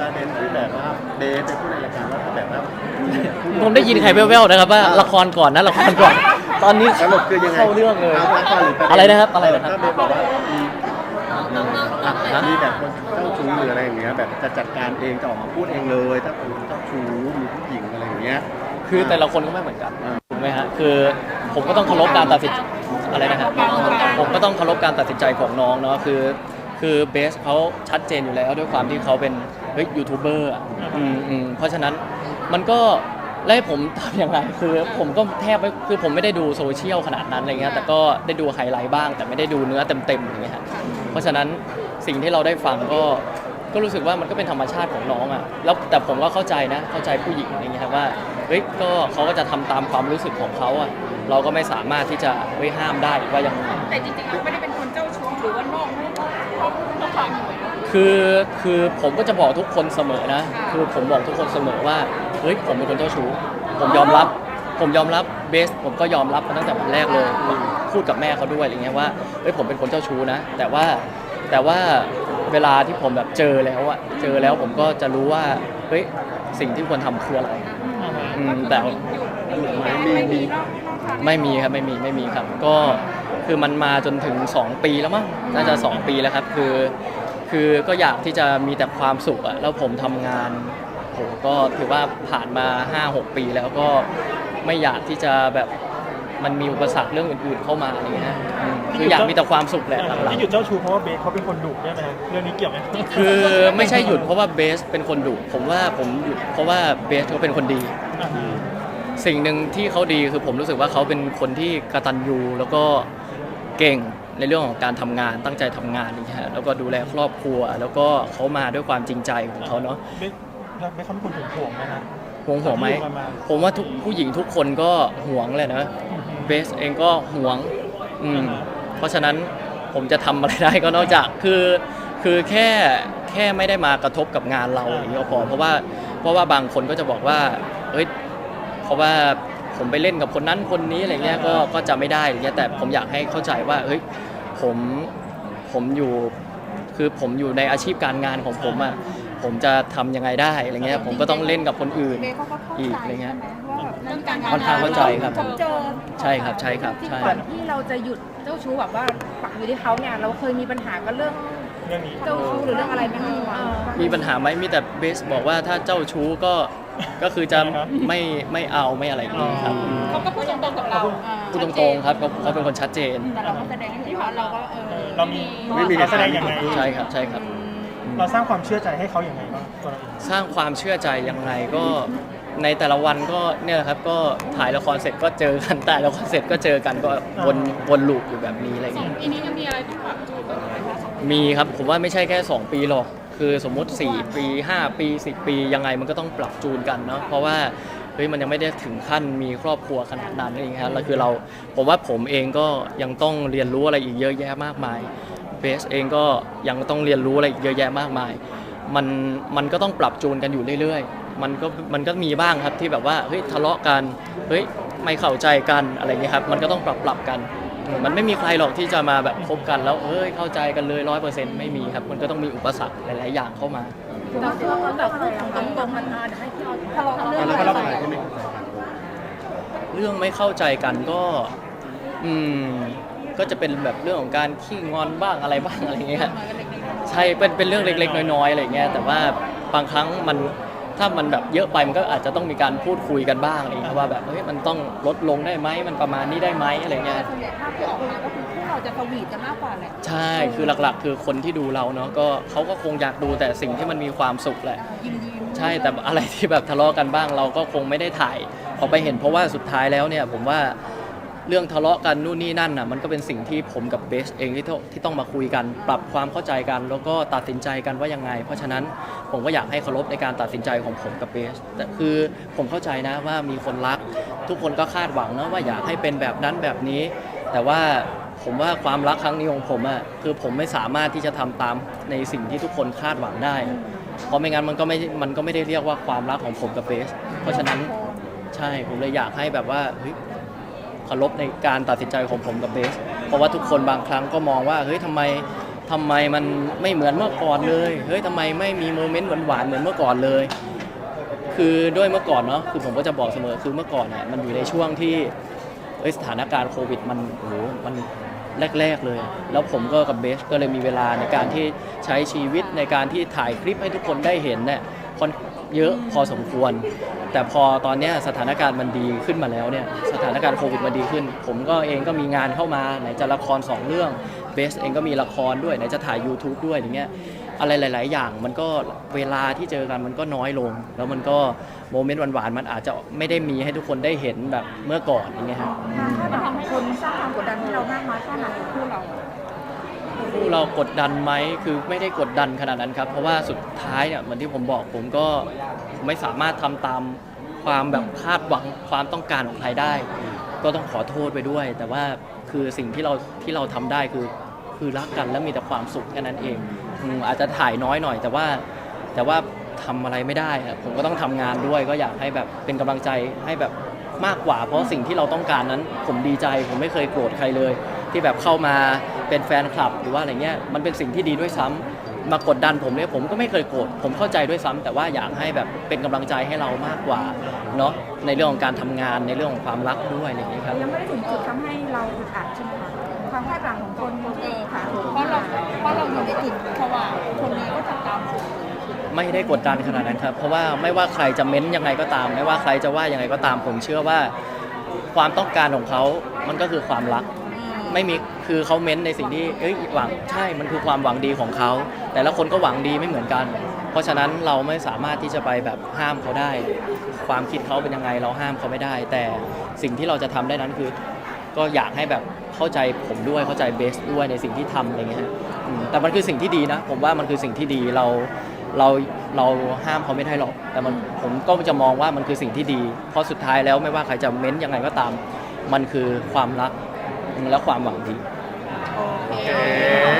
ประเด็นที่แบบว่าเบสไปพูดในรายการว่าถ้าแบบว่าผมได้ยินใครแว่วๆนะครับว่าละครก่อนนะละครก่อน ตอนนี้สรุปคือยังไงเข้าเรื่องเลยาละครหปเด็อะไรนะครับอะไรนะครับถ้าเบสบอกว่ามีอะฮะมีแบบคนเจ้าชู้หรืออะไรอย่างเงี้ยแบบจะจัดการเองจะออกมาพูดเองเลย ถ้าเป็นเจ้าชู้มีผู้หญิงอะไรอย่างเงี้ยคือแต่ละคนก็ไม่เหมือนกันอ่าถูกไหมฮะคือผมก็ต้องเคารพการตัดสินอะไรนะครับผมก็ต้องเคารพการตัดสินใจของน้องเนาะคือ คือเบสเขาชัดเจนอยู่แล้วด้วยความที่เขาเป็นเฮ้ยยูทูบเบอร์อะอืมอืมเพราะฉะนั้นมันก็แล้วให้ผมทำยังไงคือผมก็แทบไม่คือผมไม่ได้ดูโซเชียลขนาดนั้นอะไรเงี้ยแต่ก็ได้ดูไฮไลท์บ้าง แต่ไม่ได้ดูเนื้อเต็มๆอย่างเงี้ยฮะเพราะฉะนั้นสิ่งที่เราได้ฟังก็ก็รู้สึกว่ามันก็เป็นธรรมชาติของน้องอะแล้วแต่ผมก็เข้าใจนะเข้าใจผู้หญิงอะไรเงี้ยครับว่าเฮ้ยก็เขาก็จะทำตามความรู้สึกของเขาอะเราก็ไม่สามารถที่จะเฮ้ยห้ามได้ว่ายังไง แต่จริงๆเราไม่ได้เป็นคนเจ้าชู้ หรือว่านอกนอกนอกทางอยู่แล้ว คือคือผมก็จะบอกทุกคนเสมอนะค่ะคือผมบอกทุกคนเสมอว่าเฮ้ยผมเป็นคนเจ้าชู้ ผมยอมรับ ผมยอมรับเบส ผมก็ยอมรับมาตั้งแต่วันแรกเลยพูดกับแม่เขาด้วยอะไรเงี้ยว่าเฮ้ยผมเป็นคนเจ้าชู้นะ แต่ว่าแต่ว่าเวลาที่ผมแบบเจอแล้วอะเจอแล้วผมก็จะรู้ว่าเฮ้ยสิ่งที่ควรทำคืออะไรอืมแต่หยุดไม่มีไม่มีนอกนอกทาง ไม่มีครับไม่มีไม่มีครับ ก็คือมันมาจนถึง 2 ปีแล้วมั้งน่าจะ 2 ปีแล้วครับ คือ คือก็อยากที่จะมีแต่ความสุขอะแล้วผมทำงานโหก็ถือว่าผ่านมา 5-6 ปีแล้วก็ไม่อยากที่จะแบบมันมีอุปสรรคเรื่องอื่นๆเข้ามาอะไรเงี้ยอืมคืออยากมีแต่ความสุขแหละหลังที่หยุดเจ้าชู้เพราะว่าเบสเขาเป็นคนดุใช่ไหมฮะเรื่องนี้เกี่ยวไหมๆคือไม่ใช่หยุดเพราะว่าเบสเป็นคนดุผมว่าผมหยุดเพราะว่าเบสเขาเป็นคนดีอ่าฮะ สิ่งหนึ่งที่เขาดีคือผมรู้สึกว่าเขาเป็นคนที่กตัญญูแล้วก็เก่งในเรื่องของการทำงานตั้งใจทำงานนี่ฮะแล้วก็ดูแลครอบครัว แล้วก็เขามาด้วยความจริงใจของเขาเนาะเบสเบสเขาเป็นคนหึงหวงไหมฮะห่วงห่วงไหมประมาณผมว่าทุกผู้หญิงทุกคนก็ห่วงแหละนะเบสเองก็ห่วงอืมเพราะฉะนั้นผมจะทำอะไรได้ก็นอกจากคือคือแค่แค่ไม่ได้มากระทบกับงานเราอย่างนี้ก็พอเพราะว่าเพราะว่าบางคนก็จะบอกว่าเอ้ยเพ ราะว่าผมไปเล่นกับคนนั้นคนนี้อะไรเงี้ยก็ก็จะไม่ได้อะไรเงี้ยแต่ผมอยากให้เข้าใจว่าเฮ้ยผมผมอยู่คือผมอยู่ในอาชีพการงานของผมอะผมจะทำยังไงได้อะไรเงี้ยผมก็ต้องเล่นกับคนอื่น เบเขาก็เข้าอีกใจอะไรเงี้ยใช่ไหมว่าแบบเรื่องการค่อนข้างเข้าใจครับผมเจอใช่ครับใช่ครับที่ใช่ ก่อนที่เราจะหยุดเจ้าชู้แบบว่าปักอยู่ที่เขาเนี่ยเราเคยมีปัญหากับเรื่องเรื่องนี้ เจ้าชู้หรือเรื่องอะไรไหมคะมีปัญหาไหมมีแต่เบสบอกว่าถ้าเจ้าชู้ก็ ก็คือจะไม่ไม่เอาไม่อะไรอย่างเงี้ยครับเขาก็พูดตรงๆกับเราอ่าพูดตรงๆครับเขาเขาเป็นคนชัดเจน แต่เราก็แสดงให้เห็นว่าเราก็เออเรามี ไม่มีเราแสดงยังไง ใช่ครับใช่ครับ เราสร้างความเชื่อใจให้เขาอย่างไรบ้างตัวเราเองสร้างความเชื่อใจยังไงก็ในแต่ละวันก็เนี่ยแหละครับก็ถ่ายละครเสร็จก็เจอกันถ่ายละครเสร็จก็เจอกันก็วนวนลูปอยู่แบบนี้อะไรอย่างสอเงี้งยปีนี้ยังมีอะไรต้องปรับจูนบ้างไหมคะสองมีครับผมว่าไม่ใช่แค่ 2 ปีหรอก คือสมมุติ 4 ปี 5 ปี 10 ปียังไงมันก็ต้องปรับจูนกันเนาะเพราะว่าเฮ้ยมันยังไม่ได้ถึงขั้นมีครอบครัวขนาดนั้นเองครับแล้วคือเราผมว่าผมเองก็ยังต้องเรียนรู้อะไรอีกเยอะแยะมากมายเบสเองก็ยังต้องเรียนรู้อะไรอีกเยอะแยะมากมาย มันมันก็ต้องปรับจูนกันอยู่เรื่อยๆ มันก็มันก็มีบ้างครับที่แบบว่าเฮ้ยทะเลาะกันเฮ้ยไม่เข้าใจกันอะไรเงี้ยครับมันก็ต้องปรับปรับกัน มันไม่มีใครหรอกที่จะมาแบบคบกันแล้วเฮ้ยเข้าใจกันเลยร้อยเปอร์เซ็นต์ไม่มีครับ มันก็ต้องมีอุปสรรคหลาย ๆ อย่างเข้ามาเราคือเราแบบพูดตรงๆมันอาจจะให้ที่เราทะเลาะกันเรื่องแล้วอะก็ไรรับอะไรที่ไม่เข้าใจกันเรื่องไม่เข้าใจกันก็ อืม ก็จะเป็นแบบเรื่องของการขี้งอนบ้างอะไรบ้างอะไรเงี้ยใช่เป็นเป็นเรื่องเล็ก ๆ น้อย ๆ อะไรเงี้ยแต่ว่าบางครั้งมัน ถ้ามันแบบเยอะไปมันก็อาจจะต้องมีการพูดคุยกันบ้างอะไรเงี้ยว่าแบบเฮ้ยมันต้องลดลงได้ไหมมันประมาณนี้ได้ไหมอะไรเงี้ยส่วนใหญ่ภาพที่ออกมาก็คือพวกเราจะสวีทกันมากกว่าแหละใช่คือหลักๆ คือคนที่ดูเราเนาะก็เขาก็คงอยากดูแต่สิ่งที่มันมีความสุขแหละ ยิ้มยิ้มใช่แต่อะไรที่แบบทะเลาะกันบ้างเราก็คงไม่ได้ถ่ายออกไปเห็นเพราะว่าสุดท้ายแล้วเนี่ยผมว่า เรื่องทะเลาะกันนู่นนี่นั่นน่ะมันก็เป็นสิ่งที่ผมกับเบสเองที่ต้องที่ต้องมาคุยกัน ปรับความเข้าใจกัน แล้วก็ตัดสินใจกันว่ายังไง เพราะฉะนั้นผมก็อยากให้เคารพในการตัดสินใจของผมกับเบสแต่คือผมเข้าใจนะว่ามีคนรัก ทุกคนก็คาดหวังนะว่าอยากให้เป็นแบบนั้นแบบนี้ แต่ว่าผมว่าความรักครั้งนี้ของผมอะคือผมไม่สามารถที่จะทำตามในสิ่งที่ทุกคนคาดหวังได้ เพราะไม่งั้นมันก็ไม่มันก็ไม่ได้เรียกว่าความรักของผมกับเบสเพราะฉะนั้นใช่ผมเลยอยากให้แบบว่าเฮ้ย เคารพในการตัดสินใจของผมกับเบส เพราะว่าทุกคนบางครั้งก็มองว่าเฮ้ยทำไมทำไมมันไม่เหมือนเมื่อก่อนเลยเฮ้ยทำไมไม่มีโมเมนต์หวานๆเหมือนเมื่อก่อนเลย คือด้วยเมื่อก่อนเนาะคือผมก็จะบอกเสมอคือเมื่อก่อนเนี่ยมันอยู่ในช่วงที่เอ้ยสถานการณ์โควิดมันโอ้โหมันแรก ๆ เลย แล้วผมก็กับเบสก็เลยมีเวลาในการที่ใช้ชีวิตในการที่ถ่ายคลิปให้ทุกคนได้เห็นเนี่ยคน เยอะพอสมควร แต่พอตอนนี้สถานการณ์มันดีขึ้นมาแล้วเนี่ยสถานการณ์โควิดมันดีขึ้น ผมก็เองก็มีงานเข้ามาไหนจะละครสองเรื่องเบสเองก็มีละครด้วยไหนจะถ่าย YouTube ด้วยอย่างเงี้ยอะไรหลาย ๆ อย่างมันก็เวลาที่เจอกันมันก็น้อยลง แล้วมันก็โมเมนต์หวาน ๆ มันอาจจะไม่ได้มีให้ทุกคนได้เห็นแบบเมื่อก่อนอย่างเงี้ยครับการคาดหวังของคนสร้างความกดดันให้เรามากน้อยแค่ไหนกับคู่เรา เรากดดันไหมคือไม่ได้กดดันขนาดนั้นครับ เพราะว่าสุดท้ายเนี่ยเหมือนที่ผมบอกผมก็ไม่สามารถทำตามความแบบคาดหวังความต้องการของใครได้ ก็ต้องขอโทษไปด้วย แต่ว่าคือสิ่งที่เราที่เราทำได้คือคือรักกันแล้วมีแต่ความสุขแค่นั้นเองอาจจะถ่ายน้อยหน่อย แต่ว่าแต่ว่าทำอะไรไม่ได้ผมก็ต้องทำงานด้วยก็อยากให้แบบเป็นกำลังใจให้แบบมากกว่า เพราะสิ่งที่เราต้องการนั้น ผมดีใจ ผมไม่เคยโกรธใครเลย ที่แบบเข้ามา เป็นแฟนคลับหรือว่าอะไรเงี้ยมันเป็นสิ่งที่ดีด้วยซ้ำมากดดันผมเนี่ยผมก็ไม่เคยโกรธผมเข้าใจด้วยซ้ำแต่ว่าอยากให้แบบเป็นกำลังใจให้เรามากกว่าเนาะในเรื่องของการทำงานในเรื่องของความรักด้วยอะไรอย่างนี้ครับยังไม่ได้ถึงจุดทำให้เราอึดอัดใช่ไหมคะความคาดหวังของคนเอที่อค่ะเพราะเราเพราะเราอยู่ในจุดเพราะว่าคนนี้ก็จะตามสูงไม่ได้กดดันขนาดนั้นครับเพราะว่าไม่ว่าใครจะเม้นยังไงก็ตาม ไม่ว่าใครจะว่ายังไงก็ตาม ผมเชื่อว่าความต้องการของเขามันก็คือความรักไม่มี คือเขาเม้นในสิ่งที่เอ้ยหวังใช่มันคือความหวังดีของเขา แต่ละคนก็หวังดีไม่เหมือนกัน เพราะฉะนั้นเราไม่สามารถที่จะไปแบบห้ามเขาได้ ความคิดเขาเป็นยังไงเราห้ามเขาไม่ได้ แต่สิ่งที่เราจะทำได้นั้นคือ ก็อยากให้แบบเข้าใจผมด้วยเข้าใจเบสด้วยในสิ่งที่ทำอะไรเงี้ยแต่มันคือสิ่งที่ดีนะ ผมว่ามันคือสิ่งที่ดีเราเราเราห้ามเขาไม่ได้หรอก แต่มันผมก็จะมองว่ามันคือสิ่งที่ดี เพราะสุดท้ายแล้วไม่ว่าใครจะเม้นยังไงก็ตาม มันคือความรักและความหวังดี É.